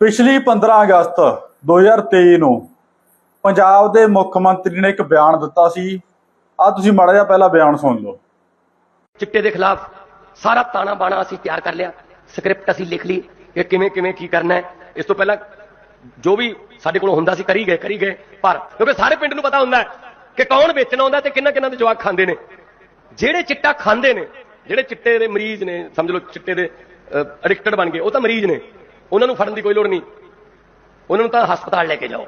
ਪਿਛਲੀ 15 ਅਗਸਤ 2023 ਨੂੰ ਪੰਜਾਬ ਦੇ ਮੁੱਖ ਮੰਤਰੀ ਨੇ ਇੱਕ ਬਿਆਨ ਦਿੱਤਾ ਸੀ। ਆ ਤੁਸੀਂ ਮਾੜਾ ਜਿਹਾ ਪਹਿਲਾ ਬਿਆਨ ਸੁਣ ਲਓ। ਚਿੱਟੇ ਦੇ ਖਿਲਾਫ ਸਾਰਾ ਤਾਣਾ ਬਾਣਾ ਅਸੀਂ ਤਿਆਰ ਕਰ ਲਿਆ। ਸਕ੍ਰਿਪਟ ਅਸੀਂ ਲਿਖ ਲਈ ਕਿ ਕਿਵੇਂ ਕਿਵੇਂ ਕੀ ਕਰਨਾ ਹੈ। ਇਸ ਤੋਂ ਪਹਿਲਾਂ ਜੋ ਵੀ ਸਾਡੇ ਕੋਲ ਹੁੰਦਾ ਸੀ ਕਰੀ ਗਏ ਕਰੀ ਗਏ। ਪਰ ਕਿਉਂਕਿ ਸਾਰੇ ਪਿੰਡ ਨੂੰ ਪਤਾ ਹੁੰਦਾ ਹੈ ਕਿ ਕੌਣ ਵੇਚਣ ਆਉਂਦਾ ਤੇ ਕਿੰਨਾ ਕਿੰਨਾ ਦੇ ਜਵਾਕ ਖਾਂਦੇ ਨੇ। ਜਿਹੜੇ ਚਿੱਟਾ ਖਾਂਦੇ ਨੇ, ਜਿਹੜੇ ਚਿੱਟੇ ਦੇ ਮਰੀਜ਼ ਨੇ, ਸਮਝ ਲਓ ਚਿੱਟੇ ਦੇ ਐਡਿਕਟਡ ਬਣ ਗਏ, ਉਹ ਤਾਂ ਮਰੀਜ਼ ਨੇ। ਉਹਨਾਂ ਨੂੰ ਫੜਨ ਦੀ ਕੋਈ ਲੋੜ ਨਹੀਂ। ਉਹਨਾਂ ਨੂੰ ਤਾਂ ਹਸਪਤਾਲ ਲੈ ਕੇ ਜਾਓ।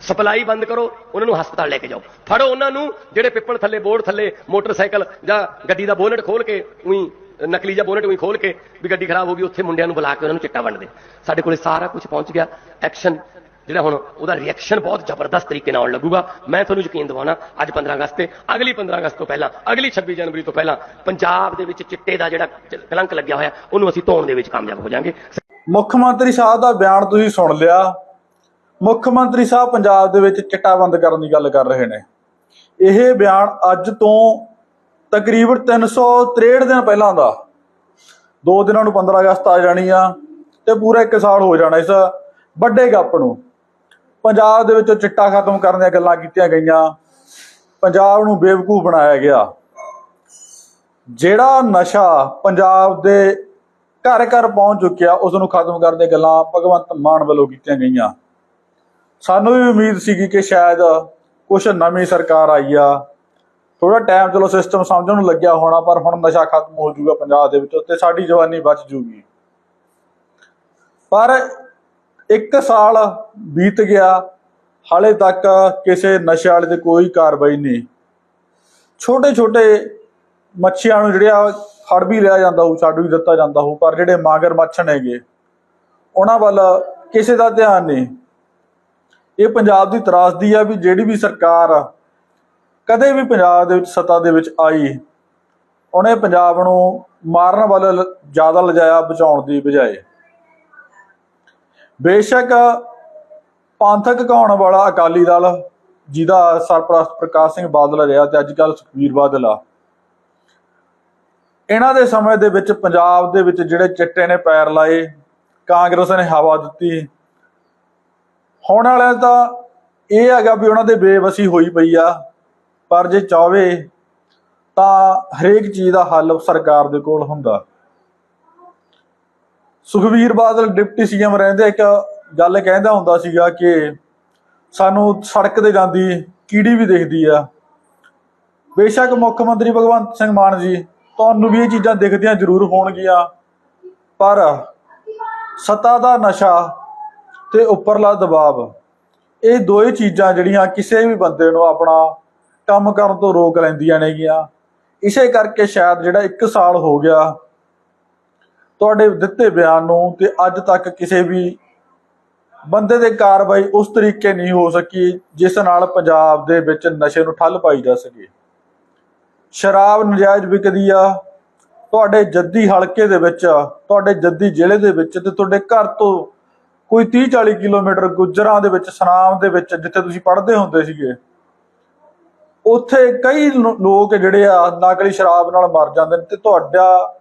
ਸਪਲਾਈ ਬੰਦ ਕਰੋ, ਉਹਨਾਂ ਨੂੰ ਹਸਪਤਾਲ ਲੈ ਕੇ ਜਾਓ। ਫੜੋ ਉਹਨਾਂ ਨੂੰ, ਜਿਹੜੇ ਪਿੱਪਲ ਥੱਲੇ, ਬੋਰਡ ਥੱਲੇ, ਮੋਟਰਸਾਈਕਲ ਜਾਂ ਗੱਡੀ ਦਾ ਬੋਨਟ ਖੋਲ ਕੇ, ਉਹੀ ਨਕਲੀ ਜਾਂ ਬੋਨਟ ਉਹੀ ਖੋਲ ਕੇ ਵੀ ਗੱਡੀ ਖਰਾਬ ਹੋ ਗਈ, ਉੱਥੇ ਮੁੰਡਿਆਂ ਨੂੰ ਬੁਲਾ ਕੇ ਉਹਨਾਂ ਨੂੰ ਚਿੱਟਾ ਵੰਡਦੇ ਸਾਡੇ ਕੋਲੇ ਸਾਰਾ ਕੁਝ ਪਹੁੰਚ ਗਿਆ। ਐਕਸ਼ਨ ਜਿਹੜਾ ਹੁਣ ਉਹਦਾ ਰਿਐਕਸ਼ਨ ਬਹੁਤ ਜ਼ਬਰਦਸਤ ਤਰੀਕੇ ਨਾਲ ਆਉਣ ਲੱਗੂਗਾ। ਮੈਂ ਤੁਹਾਨੂੰ ਯਕੀਨ ਦਿਵਾਉਣਾ, ਅੱਜ 15 ਅਗਸਤ ਤੇ, ਅਗਲੀ 15 ਅਗਸਤ ਤੋਂ ਪਹਿਲਾਂ, ਅਗਲੀ 26 ਜਨਵਰੀ ਤੋਂ ਪਹਿਲਾਂ ਪੰਜਾਬ ਦੇ ਵਿੱਚ ਚਿੱਟੇ ਦਾ ਜਿਹੜਾ ਕਲੰਕ ਲੱਗਿਆ ਹੋਇਆ, ਉਹਨੂੰ ਅਸੀਂ ਧੋਣ ਦੇ ਵਿੱਚ ਕਾਮਯਾਬ ਹੋ ਜਾਾਂਗੇ। ਮੁੱਖ ਮੰਤਰੀ ਸਾਹਿਬ ਦਾ ਬਿਆਨ ਤੁਸੀਂ ਸੁਣ ਲਿਆ। ਮੁੱਖ ਮੰਤਰੀ ਸਾਹਿਬ ਪੰਜਾਬ ਦੇ ਵਿੱਚ ਚਿੱਟਾ ਬੰਦ ਕਰਨ ਦੀ ਗੱਲ ਕਰ ਰਹੇ ਨੇ। ਇਹ ਬਿਆਨ ਅੱਜ ਤੋਂ ਤਕਰੀਬਨ 363 ਦਿਨ ਪਹਿਲਾਂ ਦਾ। ਦੋ ਦਿਨਾਂ ਨੂੰ 15 ਅਗਸਤ ਆ ਜਾਣੀ ਆ ਤੇ ਪੂਰਾ 1 ਸਾਲ ਹੋ ਜਾਣਾ ਇਸ ਵੱਡੇ ਗੱਪ ਨੂੰ। ਪੰਜਾਬ ਦੇ ਵਿੱਚੋਂ ਚਿੱਟਾ ਖਤਮ ਕਰਨ ਦੀਆਂ ਗੱਲਾਂ ਕੀਤੀਆਂ ਗਈਆਂ। ਪੰਜਾਬ ਨੂੰ ਬੇਵਕੂਫ ਬਣਾਇਆ ਗਿਆ। ਜਿਹੜਾ ਨਸ਼ਾ ਪੰਜਾਬ ਦੇ ਘਰ ਘਰ ਪਹੁੰਚ ਚੁੱਕਿਆ ਉਸ ਨੂੰ ਖਤਮ ਕਰਨ ਦੀਆਂ ਗੱਲਾਂ ਭਗਵੰਤ ਮਾਨ ਵੱਲੋਂ ਕੀਤੀਆਂ ਗਈਆਂ। ਸਾਨੂੰ ਵੀ ਉਮੀਦ ਸੀਗੀ ਕਿ ਸ਼ਾਇਦ ਕੁਝ ਨਵੀਂ ਸਰਕਾਰ ਆਈ ਆ। ਥੋੜਾ ਟਾਈਮ ਚਲੋ ਸਿਸਟਮ ਸਮਝਣ ਨੂੰ ਲੱਗਿਆ ਹੋਣਾ, ਪਰ ਹੁਣ ਨਸ਼ਾ ਖਤਮ ਹੋ ਜਾਊਗਾ ਪੰਜਾਬ ਦੇ ਵਿੱਚ ਤੇ ਸਾਡੀ ਜਵਾਨੀ ਬਚ ਜੂਗੀ। ਪਰ ਇੱਕ ਸਾਲ ਬੀਤ ਗਿਆ, ਹਾਲੇ ਤੱਕ ਕਿਸੇ ਨਸ਼ੇ ਵਾਲੇ ਤੇ ਕੋਈ ਕਾਰਵਾਈ ਨਹੀਂ। ਛੋਟੇ ਛੋਟੇ ਮੱਛੀਆਂ ਨੂੰ ਜਿਹੜਿਆ ਫੜ ਵੀ ਲਿਆ ਜਾਂਦਾ ਹੋਊ, ਛੱਡ ਵੀ ਦਿੱਤਾ ਜਾਂਦਾ ਹੋਊ, ਪਰ ਜਿਹੜੇ ਮਾਗਰ ਮੱਛ ਹੈਗੇ ਉਹਨਾਂ ਵੱਲ ਕਿਸੇ ਦਾ ਧਿਆਨ ਨਹੀਂ। ਇਹ ਪੰਜਾਬ ਦੀ ਤਰਾਸਦੀ ਆ ਵੀ ਜਿਹੜੀ ਵੀ ਸਰਕਾਰ ਕਦੇ ਵੀ ਪੰਜਾਬ ਦੇ ਵਿੱਚ ਸੱਤਾ ਦੇ ਵਿੱਚ ਆਈ, ਉਹਨੇ ਪੰਜਾਬ ਨੂੰ ਮਾਰਨ ਵੱਲ ਲ- ਜ਼ਿਆਦਾ ਲਜਾਇਆ, ਬਚਾਉਣ ਦੀ ਬਜਾਏ। ਬੇਸ਼ੱਕ ਪੰਥਕ ਕਹਾਉਣ ਵਾਲਾ ਅਕਾਲੀ ਦਲ, ਜਿਹਦਾ ਸਰਪ੍ਰਸਤ ਪ੍ਰਕਾਸ਼ ਸਿੰਘ ਬਾਦਲ ਰਿਹਾ ਤੇ ਅੱਜ ਕੱਲ ਸੁਖਬੀਰ ਬਾਦਲ ਆ। ਇਹਨਾਂ ਦੇ ਸਮੇਂ ਦੇ ਵਿੱਚ ਪੰਜਾਬ ਦੇ ਵਿੱਚ ਜਿਹੜੇ ਚਿੱਟੇ ਨੇ ਪੈਰ ਲਾਏ, ਕਾਂਗਰਸ ਨੇ ਹਵਾ ਦਿੱਤੀ। ਹੁਣ ਵਾਲਿਆਂ ਤਾਂ ਇਹ ਹੈਗਾ ਵੀ ਉਹਨਾਂ ਦੇ ਬੇਵਸੀ ਹੋਈ ਪਈ ਆ, ਪਰ ਜੇ ਚਾਹਵੇ ਤਾਂ ਹਰੇਕ ਚੀਜ਼ ਦਾ ਹੱਲ ਸਰਕਾਰ ਦੇ ਕੋਲ ਹੁੰਦਾ। ਸੁਖਵੀਰ ਬਾਦਲ ਡਿਪਟੀ ਸੀਐਮ ਰਹਿੰਦੇ, ਇੱਕ ਗੱਲ ਕਹਿੰਦਾ ਹੁੰਦਾ ਸੀਗਾ ਕਿ ਸਾਨੂੰ ਸੜਕ ਤੇ ਜਾਂਦੀ ਕੀੜੀ ਵੀ ਦਿਖਦੀ ਆ। ਬੇਸ਼ੱਕ ਮੁੱਖ ਮੰਤਰੀ ਭਗਵੰਤ ਸਿੰਘ ਮਾਨ ਜੀ, ਤੁਹਾਨੂੰ ਵੀ ਇਹ ਚੀਜ਼ਾਂ ਦਿਖਦੀਆਂ ਜ਼ਰੂਰ ਹੋਣਗੀਆਂ, ਪਰ ਸਤਾ ਦਾ ਨਸ਼ਾ ਤੇ ਉੱਪਰਲਾ ਦਬਾਅ, ਇਹ ਦੋਏ ਚੀਜ਼ਾਂ ਜਿਹੜੀਆਂ ਕਿਸੇ ਵੀ ਬੰਦੇ ਨੂੰ ਆਪਣਾ ਕੰਮ ਕਰਨ ਤੋਂ ਰੋਕ ਲੈਂਦੀਆਂ ਨੇਗੀਆਂ। ਇਸੇ ਕਰਕੇ ਸ਼ਾਇਦ ਜਿਹੜਾ 1 ਸਾਲ ਹੋ ਗਿਆ ਤੁਹਾਡੇ ਦਿੱਤੇ ਬਿਆਨ ਨੂੰ ਤੇ ਅੱਜ ਤੱਕ ਕਿਸੇ ਵੀ ਬੰਦੇ ਦੇ ਕਾਰਵਾਈ ਉਸ ਤਰੀਕੇ ਨਹੀਂ ਹੋ ਸਕੀ, ਜਿਸ ਨਾਲ ਪੰਜਾਬ ਦੇ ਵਿੱਚ ਨਸ਼ੇ ਨੂੰ ਠੱਲ ਪਾਈ ਜਾ ਸਕੇ। ਸ਼ਰਾਬ ਨਜਾਇਜ਼ ਵਿਕਦੀ ਆ, ਤੁਹਾਡੇ ਜੱਦੀ ਹਲਕੇ ਦੇ ਵਿੱਚ, ਤੁਹਾਡੇ ਜੱਦੀ ਜ਼ਿਲ੍ਹੇ ਦੇ ਵਿੱਚ ਤੇ ਤੁਹਾਡੇ ਘਰ ਤੋਂ ਕੋਈ 30 40 ਕਿਲੋਮੀਟਰ ਗੁਜਰਾਂ ਦੇ ਵਿੱਚ, ਸਨਾਮ ਦੇ ਵਿੱਚ, ਜਿੱਥੇ ਤੁਸੀਂ ਪੜ੍ਹਦੇ ਹੁੰਦੇ ਸੀਗੇ, ਉੱਥੇ ਕਈ ਲੋਕ ਜਿਹੜੇ ਆ, ਨਕਲੀ ਸ਼ਰਾਬ ਨਾਲ ਮਰ ਜਾਂਦੇ ਨੇ ਤੇ ਤੁਹਾਡਾ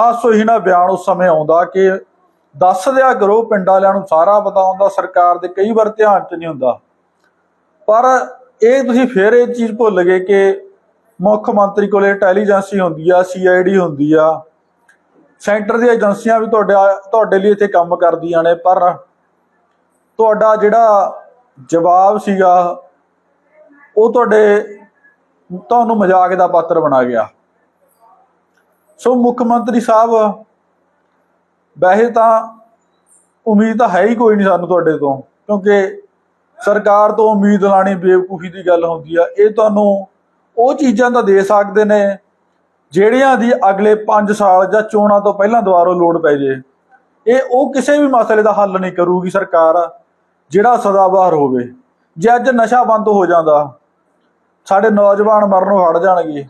ਹਾਸੋ ਹੀ ਨਾ ਬਿਆਨ ਉਸ ਸਮੇਂ ਆਉਂਦਾ ਕਿ ਦੱਸ ਦਿਆ ਕਰੋ ਪਿੰਡ ਵਾਲਿਆਂ ਨੂੰ ਸਾਰਾ ਪਤਾ ਹੁੰਦਾ, ਸਰਕਾਰ ਦੇ ਕਈ ਵਾਰ ਧਿਆਨ 'ਚ ਨਹੀਂ ਹੁੰਦਾ। ਪਰ ਇਹ ਤੁਸੀਂ ਫੇਰ ਇਹ ਚੀਜ਼ ਭੁੱਲ ਗਏ ਕਿ ਮੁੱਖ ਮੰਤਰੀ ਕੋਲੇ ਇੰਟੈਲੀਜੈਂਸੀ ਹੁੰਦੀ ਆ, ਸੀਆਈਡੀ ਹੁੰਦੀ ਆ। ਸੈਂਟਰ ਦੀਆਂ ਏਜੰਸੀਆਂ ਵੀ ਤੁਹਾਡੇ ਤੁਹਾਡੇ ਲਈ ਇੱਥੇ ਕੰਮ ਕਰਦੀਆਂ ਨੇ, ਪਰ ਤੁਹਾਡਾ ਜਿਹੜਾ ਜਵਾਬ ਸੀਗਾ, ਉਹ ਤੁਹਾਡੇ, ਤੁਹਾਨੂੰ ਮਜ਼ਾਕ ਦਾ ਪਾਤਰ ਬਣਾ ਗਿਆ। ਸੋ ਮੁੱਖ ਮੰਤਰੀ ਸਾਹਿਬ, ਵੈਸੇ ਤਾਂ ਉਮੀਦ ਤਾਂ ਹੈ ਹੀ ਕੋਈ ਨਹੀਂ ਸਾਨੂੰ ਤੁਹਾਡੇ ਤੋਂ, ਕਿਉਂਕਿ ਸਰਕਾਰ ਤੋਂ ਉਮੀਦ ਲਾਣੀ ਬੇਵਕੂਫੀ ਦੀ ਗੱਲ ਹੁੰਦੀ ਆ। ਇਹ ਤੁਹਾਨੂੰ ਉਹ ਚੀਜ਼ਾਂ ਤਾਂ ਦੇ ਸਕਦੇ ਨੇ ਜਿਹੜੀਆਂ ਦੀ ਅਗਲੇ 5 ਸਾਲ ਜਾਂ ਚੋਣਾਂ ਤੋਂ ਪਹਿਲਾਂ ਦੁਬਾਰਾ ਲੋੜ ਪੈ ਜੇ। ਇਹ ਉਹ ਕਿਸੇ ਵੀ ਮਸਲੇ ਦਾ ਹੱਲ ਨਹੀਂ ਕਰੂਗੀ ਸਰਕਾਰ, ਜਿਹੜਾ ਸਦਾਬਹਾਰ ਹੋਵੇ। ਜੇ ਅੱਜ ਨਸ਼ਾ ਬੰਦ ਹੋ ਜਾਂਦਾ, ਸਾਡੇ ਨੌਜਵਾਨ ਮਰਨੋਂ ਹਟ ਜਾਣਗੇ।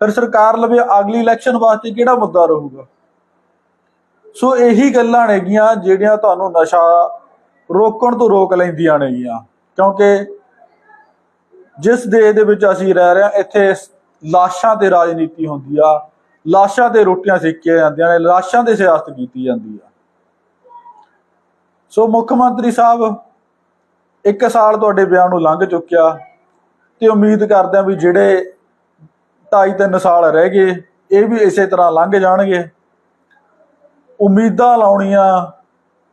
ਫਿਰ ਸਰਕਾਰ ਲਵੇ ਅਗਲੀ ਇਲੈਕਸ਼ਨ ਵਾਸਤੇ ਕਿਹੜਾ ਮੁੱਦਾ ਰਹੂਗਾ? ਸੋ ਇਹੀ ਗੱਲਾਂ ਨੇਗੀਆਂ ਜਿਹੜੀਆਂ ਤੁਹਾਨੂੰ ਨਸ਼ਾ ਰੋਕਣ ਤੋਂ ਰੋਕ ਲੈਂਦੀਆਂ ਨੇਗੀਆਂ। ਕਿਉਂਕਿ ਜਿਸ ਦੇਸ਼ ਦੇ ਵਿੱਚ ਅਸੀਂ ਰਹਿ ਰਹੇ ਹਾਂ, ਇੱਥੇ ਲਾਸ਼ਾਂ ਤੇ ਰਾਜਨੀਤੀ ਹੁੰਦੀ ਆ, ਲਾਸ਼ਾਂ ਤੇ ਰੋਟੀਆਂ ਸੇਕੀਆਂ ਜਾਂਦੀਆਂ ਨੇ, ਲਾਸ਼ਾਂ ਤੇ ਸਿਆਸਤ ਕੀਤੀ ਜਾਂਦੀ ਆ। ਸੋ ਮੁੱਖ ਮੰਤਰੀ ਸਾਹਿਬ, ਇੱਕ ਸਾਲ ਤੁਹਾਡੇ ਬਿਆਨ ਨੂੰ ਲੰਘ ਚੁੱਕਿਆ ਤੇ ਉਮੀਦ ਕਰਦੇ ਹਾਂ ਵੀ ਜਿਹੜੇ 2.5-3 ਸਾਲ ਰਹਿ ਗਏ, ਇਹ ਵੀ ਇਸੇ ਤਰ੍ਹਾਂ ਲੰਘ ਜਾਣਗੇ। ਉਮੀਦਾਂ ਲਾਉਣੀਆਂ,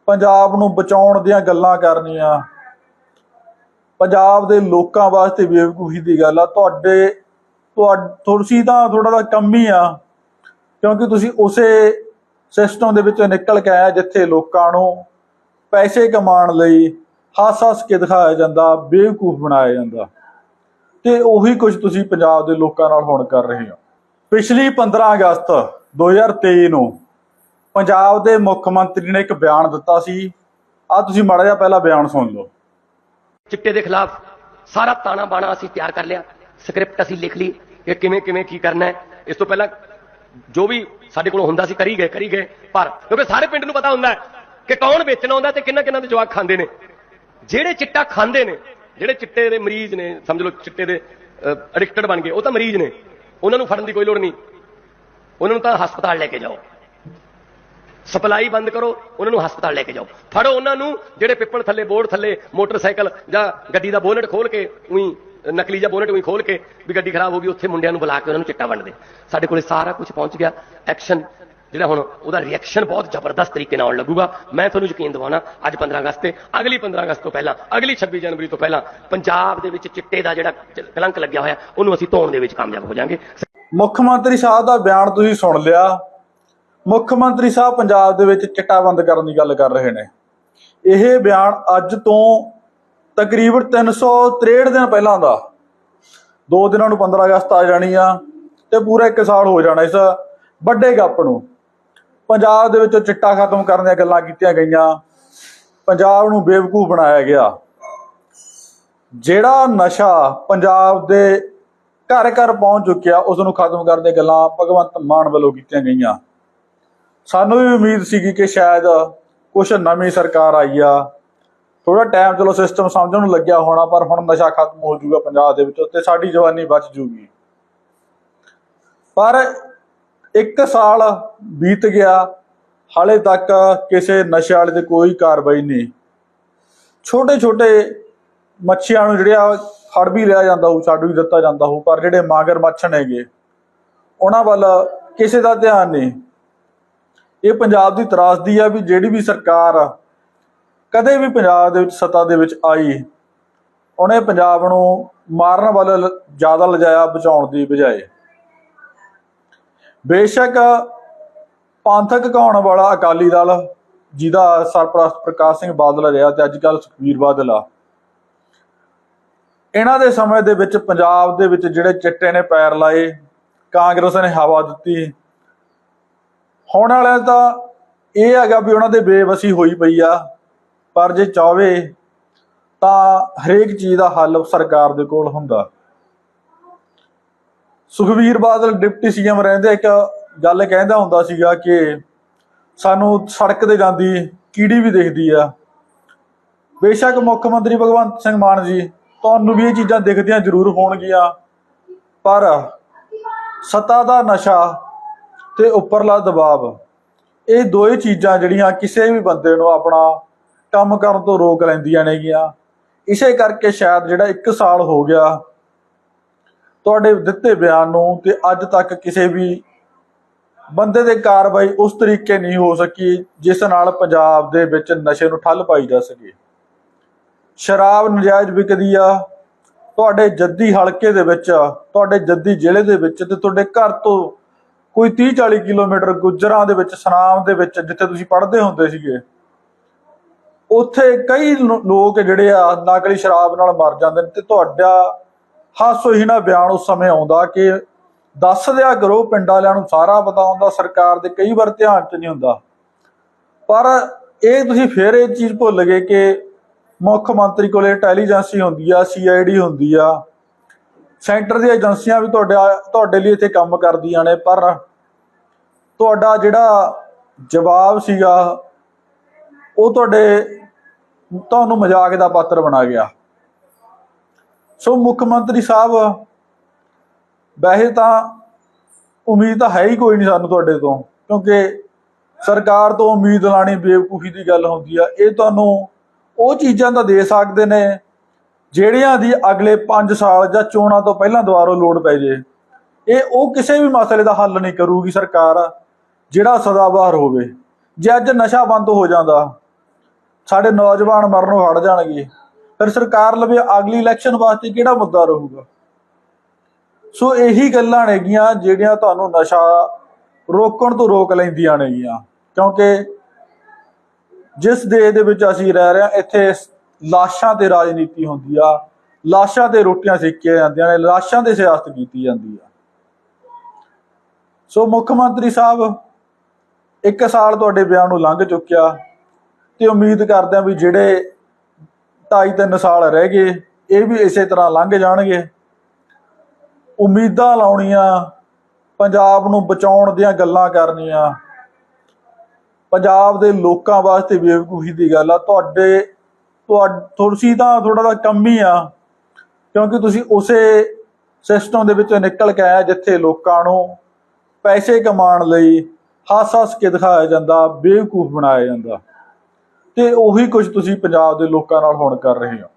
ਪੰਜਾਬ ਨੂੰ ਬਚਾਉਣ ਦੀਆਂ ਗੱਲਾਂ ਕਰਨੀਆਂ। ਪੰਜਾਬ ਦੇ ਲੋਕਾਂ ਵਾਸਤੇ ਬੇਵਕੂਫੀ ਦੀ ਗੱਲ ਆ, ਤੁਹਾਡੇ ਤੁਹਾ- ਤੁਸੀਂ ਤਾਂ ਥੋੜਾ ਦਾ ਕੰਮ ਹੀ ਆ, ਕਿਉਂਕਿ ਤੁਸੀਂ ਉਸੇ ਸਿਸਟਮ ਦੇ ਵਿੱਚੋਂ ਨਿਕਲ ਕੇ ਆਇਆ ਜਿੱਥੇ ਲੋਕਾਂ ਨੂੰ ਪੈਸੇ ਕਮਾਉਣ ਲਈ ਹੱਸ-ਹੱਸ ਕੇ ਦਿਖਾਇਆ ਜਾਂਦਾ, ਬੇਵਕੂਫ ਬਣਾਇਆ ਜਾਂਦਾ। ਤੇ ਉਹੀ ਕੁਝ ਤੁਸੀਂ ਪੰਜਾਬ ਦੇ ਲੋਕਾਂ ਨਾਲ ਹੁਣ ਕਰ ਰਹੇ ਹੋ। ਪਿਛਲੀ 15 ਅਗਸਤ 2023 ਨੂੰ ਪੰਜਾਬ ਦੇ ਮੁੱਖ ਮੰਤਰੀ ਨੇ ਇੱਕ ਬਿਆਨ ਦਿੱਤਾ ਸੀ। ਆ ਤੁਸੀਂ ਮਾੜਾ ਜਿਹਾ ਪਹਿਲਾ ਬਿਆਨ ਸੁਣ ਲਓ। ਚਿੱਟੇ ਦੇ ਖਿਲਾਫ ਸਾਰਾ ਤਾਣਾ ਬਾਣਾ ਅਸੀਂ ਤਿਆਰ ਕਰ ਲਿਆ। ਸਕ੍ਰਿਪਟ ਅਸੀਂ ਲਿਖ ਲਈ ਕਿ ਕਿਵੇਂ ਕਿਵੇਂ ਕੀ ਕਰਨਾ ਹੈ। ਇਸ ਤੋਂ ਪਹਿਲਾਂ ਜੋ ਵੀ ਸਾਡੇ ਕੋਲ ਹੁੰਦਾ ਸੀ ਕਰੀ ਗਏ ਕਰੀ ਗਏ। ਪਰ ਕਿਉਂਕਿ ਸਾਰੇ ਪਿੰਡ ਨੂੰ ਪਤਾ ਹੁੰਦਾ ਕਿ ਕੌਣ ਵੇਚਣਾ ਹੁੰਦਾ ਤੇ ਕਿੰਨਾ ਕਿੰਨਾ ਦੇ ਜਵਾਕ ਖਾਂਦੇ ਨੇ। ਜਿਹੜੇ ਚਿੱਟਾ ਖਾਂਦੇ ਨੇ ਜਿਹੜੇ ਚਿੱਟੇ ਦੇ ਮਰੀਜ਼ ਨੇ, ਸਮਝ ਲਓ ਚਿੱਟੇ ਦੇ ਐਡਿਕਟਡ ਬਣ ਗਏ, ਉਹ ਤਾਂ ਮਰੀਜ਼ ਨੇ। ਉਹਨਾਂ ਨੂੰ ਫੜਨ ਦੀ ਕੋਈ ਲੋੜ ਨਹੀਂ। ਉਹਨਾਂ ਨੂੰ ਤਾਂ ਹਸਪਤਾਲ ਲੈ ਕੇ ਜਾਓ। ਸਪਲਾਈ ਬੰਦ ਕਰੋ, ਉਹਨਾਂ ਨੂੰ ਹਸਪਤਾਲ ਲੈ ਕੇ ਜਾਓ। ਫੜੋ ਉਹਨਾਂ ਨੂੰ, ਜਿਹੜੇ ਪਿੱਪਲ ਥੱਲੇ, ਬੋਰਡ ਥੱਲੇ, ਮੋਟਰਸਾਈਕਲ ਜਾਂ ਗੱਡੀ ਦਾ ਬੋਨਟ ਖੋਲ ਕੇ, ਉਹੀ ਨਕਲੀ ਜਾਂ ਬੋਨਟ ਉਹੀ ਖੋਲ ਕੇ, ਵੀ ਗੱਡੀ ਖਰਾਬ ਹੋ ਗਈ, ਉੱਥੇ ਮੁੰਡਿਆਂ ਨੂੰ ਬੁਲਾ ਕੇ ਉਹਨਾਂ ਨੂੰ ਚਿੱਟਾ ਵੰਡਦੇ ਸਾਡੇ ਕੋਲੇ ਸਾਰਾ ਕੁਝ ਪਹੁੰਚ ਗਿਆ। ਐਕਸ਼ਨ ਜਿਹੜਾ ਹੁਣ ਉਹਦਾ ਰਿਐਕਸ਼ਨ ਬਹੁਤ ਜ਼ਬਰਦਸਤ ਤਰੀਕੇ ਨਾਲ ਆਉਣ ਲੱਗੂਗਾ। ਮੈਂ ਤੁਹਾਨੂੰ ਯਕੀਨ ਦਿਵਾਉਣਾ, ਅੱਜ 15 ਅਗਸਤ ਤੇ, ਅਗਲੀ 15 ਅਗਸਤ ਤੋਂ ਪਹਿਲਾਂ, ਅਗਲੀ 26 ਜਨਵਰੀ ਤੋਂ ਪਹਿਲਾਂ ਪੰਜਾਬ ਦੇ ਵਿੱਚ ਚਿੱਟੇ ਦਾ ਜਿਹੜਾ ਕਲੰਕ ਲੱਗਿਆ ਹੋਇਆ, ਉਹਨੂੰ ਅਸੀਂ ਧੋਣ ਦੇ ਵਿੱਚ ਕਾਮਯਾਬ ਹੋ ਜਾਾਂਗੇ। ਮੁੱਖ ਮੰਤਰੀ ਸਾਹਿਬ ਦਾ ਬਿਆਨ ਤੁਸੀਂ ਸੁਣ ਲਿਆ। ਮੁੱਖ ਮੰਤਰੀ ਸਾਹਿਬ ਪੰਜਾਬ ਦੇ ਵਿੱਚ ਚਿੱਟਾ ਬੰਦ ਕਰਨ ਦੀ ਗੱਲ ਕਰ ਰਹੇ ਨੇ। ਇਹ ਬਿਆਨ ਅੱਜ ਤੋਂ ਤਕਰੀਬਨ 363 ਦਿਨ ਪਹਿਲਾਂ ਦਾ। ਦੋ ਦਿਨਾਂ ਨੂੰ 15 ਅਗਸਤ ਆ ਜਾਣੀ ਆ ਤੇ ਪੂਰਾ 1 ਸਾਲ ਹੋ ਜਾਣਾ ਇਸ ਵੱਡੇ ਗੱਪ ਨੂੰ। ਪੰਜਾਬ ਦੇ ਵਿੱਚੋਂ ਚਿੱਟਾ ਖਤਮ ਕਰਨ ਦੀਆਂ ਗੱਲਾਂ ਕੀਤੀਆਂ ਗਈਆਂ। ਪੰਜਾਬ ਨੂੰ ਬੇਵਕੂਫ ਬਣਾਇਆ ਗਿਆ। ਜਿਹੜਾ ਨਸ਼ਾ ਪੰਜਾਬ ਦੇ ਘਰ ਘਰ ਪਹੁੰਚ ਚੁੱਕਿਆ ਉਸ ਨੂੰ ਖਤਮ ਕਰਨ ਦੀਆਂ ਗੱਲਾਂ ਭਗਵੰਤ ਮਾਨ ਵੱਲੋਂ ਕੀਤੀਆਂ ਗਈਆਂ। ਸਾਨੂੰ ਵੀ ਉਮੀਦ ਸੀਗੀ ਕਿ ਸ਼ਾਇਦ ਕੁਝ ਨਵੀਂ ਸਰਕਾਰ ਆਈ ਆ। ਥੋੜਾ ਟਾਈਮ ਚਲੋ ਸਿਸਟਮ ਸਮਝਣ ਨੂੰ ਲੱਗਿਆ ਹੋਣਾ, ਪਰ ਹੁਣ ਨਸ਼ਾ ਖਤਮ ਹੋ ਜਾਊਗਾ ਪੰਜਾਬ ਦੇ ਵਿੱਚ ਤੇ ਸਾਡੀ ਜਵਾਨੀ ਬਚ ਜੂਗੀ। ਪਰ ਇੱਕ ਸਾਲ ਬੀਤ ਗਿਆ, ਹਾਲੇ ਤੱਕ ਕਿਸੇ ਨਸ਼ੇ ਵਾਲੇ ਤੇ ਕੋਈ ਕਾਰਵਾਈ ਨਹੀਂ। ਛੋਟੇ ਛੋਟੇ ਮੱਛੀਆਂ ਨੂੰ ਜਿਹੜਿਆ ਫੜ ਵੀ ਲਿਆ ਜਾਂਦਾ ਹੋਊ, ਛੱਡ ਵੀ ਦਿੱਤਾ ਜਾਂਦਾ ਹੋਊ, ਪਰ ਜਿਹੜੇ ਮਾਗਰ ਮੱਛ ਹੈਗੇ, ਉਹਨਾਂ ਵੱਲ ਕਿਸੇ ਦਾ ਧਿਆਨ ਨਹੀਂ। ਇਹ ਪੰਜਾਬ ਦੀ ਤਰਾਸਦੀ ਆ ਵੀ ਜਿਹੜੀ ਵੀ ਸਰਕਾਰ ਕਦੇ ਵੀ ਪੰਜਾਬ ਦੇ ਵਿੱਚ ਸੱਤਾ ਦੇ ਵਿੱਚ ਆਈ, ਉਹਨੇ ਪੰਜਾਬ ਨੂੰ ਮਾਰਨ ਵੱਲ ਜ਼ਿਆਦਾ ਲਿਜਾਇਆ, ਬਚਾਉਣ ਦੀ ਬਜਾਏ। ਬੇਸ਼ੱਕ ਪੰਥਕ ਕਹਾਉਣ ਵਾਲਾ ਅਕਾਲੀ ਦਲ, ਜਿਹਦਾ ਸਰਪ੍ਰਸਤ ਪ੍ਰਕਾਸ਼ ਸਿੰਘ ਬਾਦਲ ਰਿਹਾ ਤੇ ਅੱਜ ਕੱਲ ਸੁਖਬੀਰ ਬਾਦਲ ਆ। ਇਹਨਾਂ ਦੇ ਸਮੇਂ ਦੇ ਵਿੱਚ ਪੰਜਾਬ ਦੇ ਵਿੱਚ ਜਿਹੜੇ ਚਿੱਟੇ ਨੇ ਪੈਰ ਲਾਏ, ਕਾਂਗਰਸ ਨੇ ਹਵਾ ਦਿੱਤੀ। ਹੁਣ ਵਾਲਿਆਂ ਤਾਂ ਇਹ ਹੈਗਾ ਵੀ ਉਹਨਾਂ ਦੇ ਬੇਵਸੀ ਹੋਈ ਪਈ ਆ, ਪਰ ਜੇ ਚਾਹਵੇ ਤਾਂ ਹਰੇਕ ਚੀਜ਼ ਦਾ ਹੱਲ ਸਰਕਾਰ ਦੇ ਕੋਲ ਹੁੰਦਾ। ਸੁਖਬੀਰ ਬਾਦਲ ਡਿਪਟੀ ਸੀਐਮ ਰਹਿੰਦੇ, ਇੱਕ ਗੱਲ ਕਹਿੰਦਾ ਹੁੰਦਾ ਸੀਗਾ ਕਿ ਸਾਨੂੰ ਸੜਕ ਤੇ ਜਾਂਦੀ ਕੀੜੀ ਵੀ ਦਿਖਦੀ ਆ। ਬੇਸ਼ੱਕ ਮੁੱਖ ਮੰਤਰੀ ਭਗਵੰਤ ਸਿੰਘ ਮਾਨ ਜੀ, ਤੁਹਾਨੂੰ ਵੀ ਇਹ ਚੀਜ਼ਾਂ ਦਿਖਦੀਆਂ ਜ਼ਰੂਰ ਹੋਣਗੀਆਂ, ਪਰ ਸਤਾ ਦਾ ਨਸ਼ਾ ਤੇ ਉੱਪਰਲਾ ਦਬਾਅ, ਇਹ ਦੋਏ ਚੀਜ਼ਾਂ ਜਿਹੜੀਆਂ ਕਿਸੇ ਵੀ ਬੰਦੇ ਨੂੰ ਆਪਣਾ ਕੰਮ ਕਰਨ ਤੋਂ ਰੋਕ ਲੈਂਦੀਆਂ ਨੇਗੀਆਂ। ਇਸੇ ਕਰਕੇ ਸ਼ਾਇਦ ਜਿਹੜਾ 1 ਸਾਲ ਹੋ ਗਿਆ ਤੁਹਾਡੇ ਦਿੱਤੇ ਬਿਆਨ ਨੂੰ ਤੇ ਅੱਜ ਤੱਕ ਕਿਸੇ ਵੀ ਬੰਦੇ ਦੇ ਕਾਰਵਾਈ ਉਸ ਤਰੀਕੇ ਨਹੀਂ ਹੋ ਸਕੀ ਜਿਸ ਨਾਲ ਪੰਜਾਬ ਦੇ ਵਿੱਚ ਨਸ਼ੇ ਨੂੰ ਠੱਲ ਪਾਈ ਜਾ ਸਕੇ। ਸ਼ਰਾਬ ਨਜਾਇਜ਼ ਵਿਕਦੀ ਆ, ਤੁਹਾਡੇ ਜੱਦੀ ਹਲਕੇ ਦੇ ਵਿੱਚ, ਤੁਹਾਡੇ ਜੱਦੀ ਜ਼ਿਲ੍ਹੇ ਦੇ ਵਿੱਚ ਤੇ ਤੁਹਾਡੇ ਘਰ ਤੋਂ ਕੋਈ 30 40 ਕਿਲੋਮੀਟਰ ਗੁਜਰਾਂ ਦੇ ਵਿੱਚ, ਸਨਾਮ ਦੇ ਵਿੱਚ ਜਿੱਥੇ ਤੁਸੀਂ ਪੜ੍ਹਦੇ ਹੁੰਦੇ ਸੀਗੇ, ਉੱਥੇ ਕਈ ਲੋਕ ਜਿਹੜੇ ਆ, ਨਕਲੀ ਸ਼ਰਾਬ ਨਾਲ ਮਰ ਜਾਂਦੇ ਨੇ ਤੇ ਤੁਹਾਡਾ ਹਾਸੋ ਹੀ ਬਿਆਨ ਉਸ ਸਮੇਂ ਆਉਂਦਾ ਕਿ ਦੱਸ ਦਿਆ ਕਰੋ ਪਿੰਡ ਵਾਲਿਆਂ ਨੂੰ ਸਾਰਾ ਪਤਾ ਹੁੰਦਾ, ਸਰਕਾਰ ਦੇ ਕਈ ਵਾਰ ਧਿਆਨ 'ਚ ਨਹੀਂ ਹੁੰਦਾ। ਪਰ ਇਹ ਤੁਸੀਂ ਫੇਰ ਇਹ ਚੀਜ਼ ਭੁੱਲ ਗਏ ਕਿ ਮੁੱਖ ਮੰਤਰੀ ਕੋਲੇ ਇੰਟੈਲੀਜੈਂਸੀ ਹੁੰਦੀ ਆ, ਸੀਆਈਡੀ ਹੁੰਦੀ ਆ। ਸੈਂਟਰ ਦੀਆਂ ਏਜੰਸੀਆਂ ਵੀ ਤੁਹਾਡੇ ਤੁਹਾਡੇ ਲਈ ਇੱਥੇ ਕੰਮ ਕਰਦੀਆਂ ਨੇ, ਪਰ ਤੁਹਾਡਾ ਜਿਹੜਾ ਜਵਾਬ ਸੀਗਾ, ਉਹ ਤੁਹਾਡੇ, ਤੁਹਾਨੂੰ ਮਜ਼ਾਕ ਦਾ ਪਾਤਰ ਬਣਾ ਗਿਆ। ਸੋ ਮੁੱਖ ਮੰਤਰੀ ਸਾਹਿਬ, ਵੈਸੇ ਤਾਂ ਉਮੀਦ ਤਾਂ ਹੈ ਹੀ ਕੋਈ ਨਹੀਂ ਸਾਨੂੰ ਤੁਹਾਡੇ ਤੋਂ, ਕਿਉਂਕਿ ਸਰਕਾਰ ਤੋਂ ਉਮੀਦ ਲਾਣੀ ਬੇਵਕੂਫੀ ਦੀ ਗੱਲ ਹੁੰਦੀ ਆ। ਇਹ ਤੁਹਾਨੂੰ ਉਹ ਚੀਜ਼ਾਂ ਤਾਂ ਦੇ ਸਕਦੇ ਨੇ ਜਿਹੜੀਆਂ ਦੀ ਅਗਲੇ 5 ਸਾਲ ਜਾਂ ਚੋਣਾਂ ਤੋਂ ਪਹਿਲਾਂ ਦੁਬਾਰਾ ਲੋੜ ਪੈ ਜੇ। ਇਹ ਉਹ ਕਿਸੇ ਵੀ ਮਸਲੇ ਦਾ ਹੱਲ ਨਹੀਂ ਕਰੂਗੀ ਸਰਕਾਰ, ਜਿਹੜਾ ਸਦਾਬਹਾਰ ਹੋਵੇ। ਜੇ ਅੱਜ ਨਸ਼ਾ ਬੰਦ ਹੋ ਜਾਂਦਾ, ਸਾਡੇ ਨੌਜਵਾਨ ਮਰਨੋਂ ਹਟ ਜਾਣਗੇ। ਫਿਰ ਸਰਕਾਰ ਲਵੇ ਅਗਲੀ ਇਲੈਕਸ਼ਨ ਵਾਸਤੇ ਕਿਹੜਾ ਮੁੱਦਾ ਰਹੂਗਾ? ਸੋ ਇਹੀ ਗੱਲਾਂ ਨੇਗੀਆਂ ਜਿਹੜੀਆਂ ਤੁਹਾਨੂੰ ਨਸ਼ਾ ਰੋਕਣ ਤੋਂ ਰੋਕ ਲੈਂਦੀਆਂ ਨੇਗੀਆਂ। ਕਿਉਂਕਿ ਜਿਸ ਦੇਸ਼ ਦੇ ਵਿੱਚ ਅਸੀਂ ਰਹਿ ਰਹੇ ਹਾਂ, ਇੱਥੇ ਲਾਸ਼ਾਂ ਤੇ ਰਾਜਨੀਤੀ ਹੁੰਦੀ ਆ, ਲਾਸ਼ਾਂ ਤੇ ਰੋਟੀਆਂ ਸੇਕੀਆਂ ਜਾਂਦੀਆਂ ਨੇ, ਲਾਸ਼ਾਂ ਤੇ ਸਿਆਸਤ ਕੀਤੀ ਜਾਂਦੀ ਆ। ਸੋ ਮੁੱਖ ਮੰਤਰੀ ਸਾਹਿਬ, ਇੱਕ ਸਾਲ ਤੁਹਾਡੇ ਬਿਆਨ ਨੂੰ ਲੰਘ ਚੁੱਕਿਆ ਤੇ ਉਮੀਦ ਕਰਦੇ ਆ ਵੀ ਜਿਹੜੇ 2.5-3 ਸਾਲ ਰਹਿ ਗਏ, ਇਹ ਵੀ ਇਸੇ ਤਰ੍ਹਾਂ ਲੰਘ ਜਾਣਗੇ। ਉਮੀਦਾਂ ਲਾਉਣੀਆਂ, ਪੰਜਾਬ ਨੂੰ ਬਚਾਉਣ ਦੀਆਂ ਗੱਲਾਂ ਕਰਨੀਆਂ। ਪੰਜਾਬ ਦੇ ਲੋਕਾਂ ਵਾਸਤੇ ਬੇਵਕੂਫੀ ਦੀ ਗੱਲ ਆ, ਤੁਹਾਡੇ ਤੁਸੀਂ ਤਾਂ ਥੋੜਾ ਦਾ ਕੰਮ ਹੀ ਆ, ਕਿਉਂਕਿ ਤੁਸੀਂ ਉਸੇ ਸਿਸਟਮ ਦੇ ਵਿੱਚੋਂ ਨਿਕਲ ਕੇ ਆਏ ਜਿੱਥੇ ਲੋਕਾਂ ਨੂੰ ਪੈਸੇ ਕਮਾਉਣ ਲਈ ਹੱਸ ਹੱਸ ਕੇ ਦਿਖਾਇਆ ਜਾਂਦਾ, ਬੇਵਕੂਫ ਬਣਾਇਆ ਜਾਂਦਾ। ਤੇ ਉਹੀ ਕੁਝ ਤੁਸੀਂ ਪੰਜਾਬ ਦੇ ਲੋਕਾਂ ਨਾਲ ਹੁਣ ਕਰ ਰਹੇ ਹੋ।